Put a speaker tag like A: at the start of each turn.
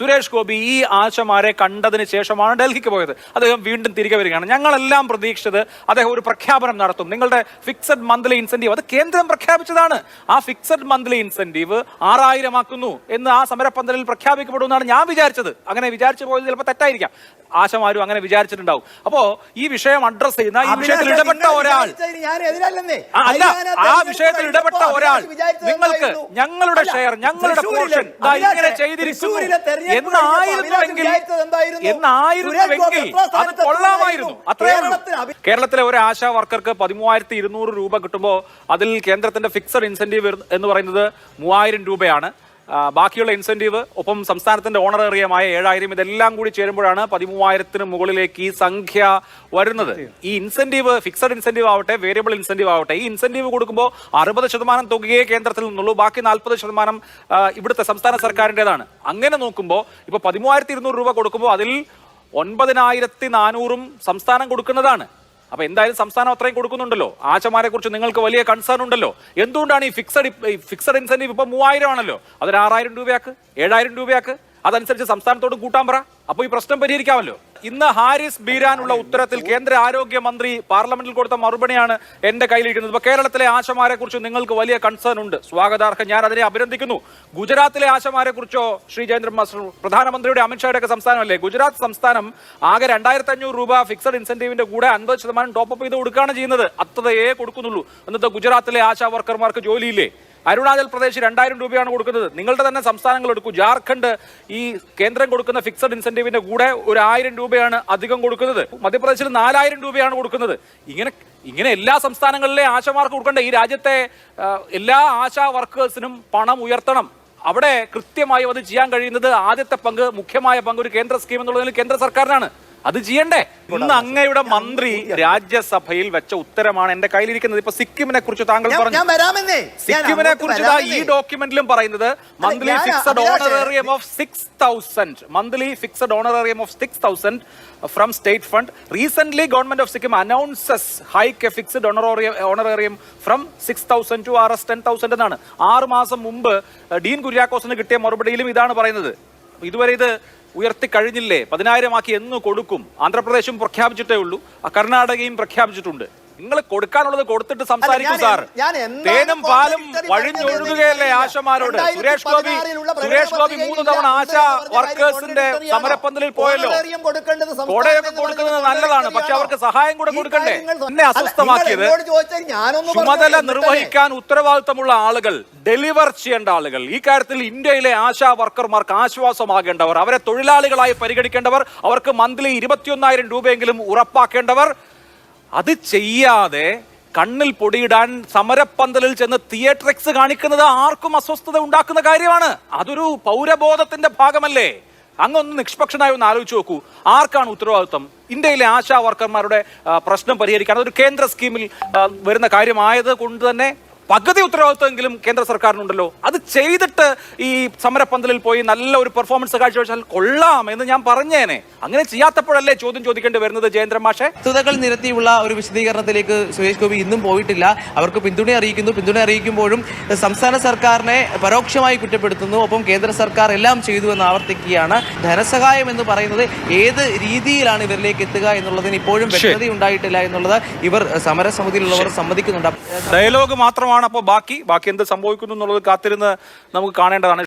A: സുരേഷ് ഗോപി ഈ ആശമാരെ കണ്ടതിന് ശേഷമാണ് ഡൽഹിക്ക് പോയത്. അദ്ദേഹം വീണ്ടും തിരികെ വരികയാണ്. ഞങ്ങളെല്ലാം പ്രതീക്ഷിച്ചത് അദ്ദേഹം ഒരു പ്രഖ്യാപനം നടത്തും. നിങ്ങളുടെ ഫിക്സഡ് മന്ത്ലി ഇൻസെന്റീവ് അത് കേന്ദ്രം പ്രഖ്യാപിച്ചതാണ്. ആ ഫിക്സഡ് മന്ത്ലി ഇൻസെന്റീവ് ആറായിരം ആക്കുന്നു എന്ന് ആ സമരപ്പന്തലിൽ പ്രഖ്യാപിക്കപ്പെടുമെന്നാണ് ഞാൻ വിചാരിച്ചത്. അങ്ങനെ വിചാരിച്ചു പോയത് ചിലപ്പോൾ തെറ്റായിരിക്കാം. ആശമാരും അങ്ങനെ വിചാരിച്ചിട്ടുണ്ടാവും. അപ്പോ ഈ വിഷയം അഡ്രസ് ചെയ്യുന്ന ഈ വിഷയത്തിൽ ഇടപെട്ട ഒരാൾ അല്ല ആ വിഷയത്തിൽ ഇടപെട്ട ഒരാൾ. നിങ്ങൾക്ക് ഞങ്ങളുടെ ഷെയർ ഞങ്ങളുടെ പോർഷൻ ഇങ്ങനെ ചെയ്തിരിക്കുന്നു. കൊള്ളാമായിരുന്നു. കേരളത്തിലെ ഒരു ആശാ വർക്കർക്ക് പതിമൂവായിരത്തി ഇരുന്നൂറ് രൂപ കിട്ടുമ്പോൾ അതിൽ കേന്ദ്രത്തിന്റെ ഫിക്സഡ് ഇൻസെന്റീവ് എന്ന് പറയുന്നത് മൂവായിരം രൂപയാണ്. ബാക്കിയുള്ള ഇൻസെന്റീവ് ഒപ്പം സംസ്ഥാനത്തിന്റെ ഓണറേറിയമായ ഏഴായിരം ഇതെല്ലാം കൂടി ചേരുമ്പോഴാണ് പതിമൂവായിരത്തിന് മുകളിലേക്ക് ഈ സംഖ്യ വരുന്നത്. ഈ ഇൻസെന്റീവ് ഫിക്സഡ് ഇൻസെന്റീവ് ആവട്ടെ വേരിയബിൾ ഇൻസെന്റീവ് ആവട്ടെ ഈ ഇൻസെന്റീവ് കൊടുക്കുമ്പോൾ അറുപത് ശതമാനം തുകയെ കേന്ദ്രത്തിൽ നിന്നുള്ളൂ. ബാക്കി നാൽപ്പത് ശതമാനം ഇവിടുത്തെ സംസ്ഥാന സർക്കാരിന്റെതാണ് അങ്ങനെ നോക്കുമ്പോൾ ഇപ്പോൾ പതിമൂവായിരത്തി ഇരുന്നൂറ് രൂപ കൊടുക്കുമ്പോൾ അതിൽ ഒൻപതിനായിരത്തി നാനൂറും സംസ്ഥാനം കൊടുക്കുന്നതാണ്. അപ്പൊ എന്തായാലും സംസ്ഥാനം അത്രയും കൊടുക്കുന്നുണ്ടല്ലോ. ആശമാരെ കുറിച്ച് നിങ്ങൾക്ക് വലിയ കൺസേൺ ഉണ്ടല്ലോ. എന്തുകൊണ്ടാണ് ഈ ഫിക്സഡ് ഫിക്സഡ് ഇൻസെന്റീവ് ഇപ്പൊ മൂവായിരം ആണല്ലോ? അതൊരു ആറായിരം രൂപയാക്ക് ഏഴായിരം രൂപയാക്ക്? അതനുസരിച്ച് സംസ്ഥാനത്തോട് കൂട്ടാൻ പറ. അപ്പൊ ഈ പ്രശ്നം പരിഹരിക്കാമല്ലോ. ഇന്ന് ഹാരിസ് ബീരാനുള്ള ഉത്തരത്തിൽ കേന്ദ്ര ആരോഗ്യ മന്ത്രി പാർലമെന്റിൽ കൊടുത്ത മറുപടിയാണ് എന്റെ കയ്യിലിരിക്കുന്നത്. ഇപ്പൊ കേരളത്തിലെ ആശമാരെ കുറിച്ച് നിങ്ങൾക്ക് വലിയ കൺസേൺ ഉണ്ട്. സ്വാഗതാർഹം. ഞാൻ അതിനെ അഭിനന്ദിക്കുന്നു. ഗുജറാത്തിലെ ആശമാരെ കുറിച്ചോ ശ്രീ ജയേന്ദ്ര മാസ്റ്റർ പ്രധാനമന്ത്രിയുടെ അമിത്ഷായുടെ ഒക്കെ സംസ്ഥാനമല്ലേ? ഗുജറാത്ത് സംസ്ഥാനം ആകെ രണ്ടായിരത്തി അഞ്ഞൂറ് രൂപ ഫിക്സഡ് ഇൻസെന്റീവിന്റെ കൂടെ അൻപത് ശതമാനം ടോപ്പ് ചെയ്ത് കൊടുക്കുകയാണ് ചെയ്യുന്നത്. അത്രയേ കൊടുക്കുന്നുള്ളൂ. എന്നിട്ട് ഗുജറാത്തിലെ ആശാ വർക്കർമാർക്ക് ജോലിയില്ലേ? അരുണാചൽ പ്രദേശ് രണ്ടായിരം രൂപയാണ് കൊടുക്കുന്നത്. നിങ്ങളുടെ തന്നെ സംസ്ഥാനങ്ങൾ എടുക്കൂ. ജാർഖണ്ഡ് ഈ കേന്ദ്രം കൊടുക്കുന്ന ഫിക്സഡ് ഇൻസെന്റീവിന്റെ കൂടെ ഒരു ആയിരം രൂപയാണ് അധികം കൊടുക്കുന്നത്. മധ്യപ്രദേശിൽ നാലായിരം രൂപയാണ് കൊടുക്കുന്നത്. ഇങ്ങനെ ഇങ്ങനെ എല്ലാ സംസ്ഥാനങ്ങളിലെ ആശമാർക്ക് കൊടുക്കേണ്ട? ഈ രാജ്യത്തെ എല്ലാ ആശാ വർക്കേഴ്സിനും പണം ഉയർത്തണം. അവിടെ കൃത്യമായി അത് ചെയ്യാൻ കഴിയുന്നത് ആദ്യത്തെ പങ്ക് മുഖ്യമായ പങ്ക് ഒരു കേന്ദ്ര സ്കീം എന്നുള്ളതിൽ കേന്ദ്ര സർക്കാരിനാണ്. അത് ചെയ്യണ്ടേ? ഇന്ന് അങ്ങയുടെ മന്ത്രി രാജ്യസഭയിൽ വെച്ച ഉത്തരമാണ് എന്റെ കയ്യിലിരിക്കുന്നത്. ഇപ്പൊ സിക്കിമിനെ കുറിച്ച് താങ്കൾ പറഞ്ഞു. സിക്കിമിനെ കുറിച്ച് ഈ ഡോക്യുമെന്റിലും പറയുന്നത് monthly fixed honorarium of six thousand monthly fixed honorarium of six thousand from state fund recent government of Sikkim announces hike a fixed honorarium honorarium from six thousand to R S ten thousand എന്നാണ്. ആറ് മാസം മുമ്പ് ഡീൻ കുര്യാക്കോസിന് കിട്ടിയ മറുപടിയിലും ഇതാണ് പറയുന്നത്. ഇതുവരെ ഇത് ഉയർത്തി കഴിഞ്ഞില്ലേ? പതിനായിരമാക്കി എന്ന് കൊടുക്കും. ആന്ധ്രാപ്രദേശും പ്രഖ്യാപിച്ചിട്ടേ ഉള്ളൂ. കർണാടകയും പ്രഖ്യാപിച്ചിട്ടുണ്ട്. നിങ്ങൾ കൊടുക്കാനുള്ളത് കൊടുത്തിട്ട് സംസാരിക്കും സാർ. തേനും പാലും വഴിഞ്ഞൊഴുകുകയല്ലേ ആശമാരോട് സുരേഷ് ഗോപി സുരേഷ് ഗോപി മൂന്ന് തവണ ആശ വർക്കേഴ്സിന്റെ സമരപ്പന്തലിൽ പോയല്ലോ. കൊടയൊക്കെ കൊടുക്കുന്നത് നല്ലതാണ് പക്ഷെ അവർക്ക് സഹായം കൂടെ കൊടുക്കണ്ടേ? എന്നെ അസ്വസ്ഥമാക്കിയത് ചുമതല നിർവഹിക്കാൻ ഉത്തരവാദിത്തമുള്ള ആളുകൾ ഡെലിവർ ചെയ്യേണ്ട ആളുകൾ. ഈ കാര്യത്തിൽ ഇന്ത്യയിലെ ആശാ വർക്കർമാർക്ക് ആശ്വാസമാകേണ്ടവർ അവരെ തൊഴിലാളികളായി പരിഗണിക്കേണ്ടവർ അവർക്ക് മന്ത്ലി ഇരുപത്തിയൊന്നായിരം രൂപയെങ്കിലും ഉറപ്പാക്കേണ്ടവർ അത് ചെയ്യാതെ കണ്ണിൽ പൊടിയിടാൻ സമരപ്പന്തലിൽ ചെന്ന് തിയേറ്ററിക്സ് കാണിക്കുന്നത് ആർക്കും അസ്വസ്ഥത ഉണ്ടാക്കുന്ന കാര്യമാണ്. അതൊരു പൗരബോധത്തിന്റെ ഭാഗമല്ലേ? അങ്ങൊന്ന് നിഷ്പക്ഷനായി ഒന്ന് ആലോചിച്ച് നോക്കൂ. ആർക്കാണ് ഉത്തരവാദിത്വം? ഇന്ത്യയിലെ ആശാ വർക്കർമാരുടെ പ്രശ്നം പരിഹരിക്കാൻ. അതൊരു കേന്ദ്ര സ്കീമിൽ വരുന്ന കാര്യമായത് കൊണ്ട് തന്നെ പകുതി ഉത്തരവാദിത്വമെങ്കിലും കേന്ദ്ര സർക്കാരിനുണ്ടല്ലോ. അത് ചെയ്തിട്ട് ഈ സമരപ്പന്തലിൽ പോയി നല്ല ഒരു പെർഫോമൻസ് കാഴ്ചവെച്ചാൽ കൊള്ളാം എന്ന് ഞാൻ പറഞ്ഞേനെ. അങ്ങനെ ചെയ്യാത്തപ്പോഴല്ലേ ചോദ്യം ചോദിക്കേണ്ടി വരുന്നത് ജയേന്ദ്ര മാഷെ?
B: തുതകൾ നിരത്തിയുള്ള ഒരു വിശദീകരണത്തിലേക്ക് സുരേഷ് ഗോപി ഇന്നും പോയിട്ടില്ല. അവർക്ക് പിന്തുണ അറിയിക്കുന്നു. പിന്തുണ അറിയിക്കുമ്പോഴും സംസ്ഥാന സർക്കാരിനെ പരോക്ഷമായി കുറ്റപ്പെടുത്തുന്നു. ഒപ്പം കേന്ദ്ര സർക്കാർ എല്ലാം ചെയ്തു എന്ന് ആവർത്തിക്കുകയാണ്. ധനസഹായം എന്ന് പറയുന്നത് ഏത് രീതിയിലാണ് ഇവരിലേക്ക് എത്തുക എന്നുള്ളതിന് ഇപ്പോഴും വ്യക്തത ഉണ്ടായിട്ടില്ല എന്നുള്ളത് ഇവർ സമരസമിതിയിലുള്ളവർ സമ്മതിക്കുന്നുണ്ട്.
A: ഡയലോഗ് മാത്രമാണ് അപ്പോൾ ബാക്കി ബാക്കി എന്ത് സംഭവിക്കുന്നു എന്നുള്ളത് കാത്തിരുന്ന് നമുക്ക് കാണേണ്ടതാണ്.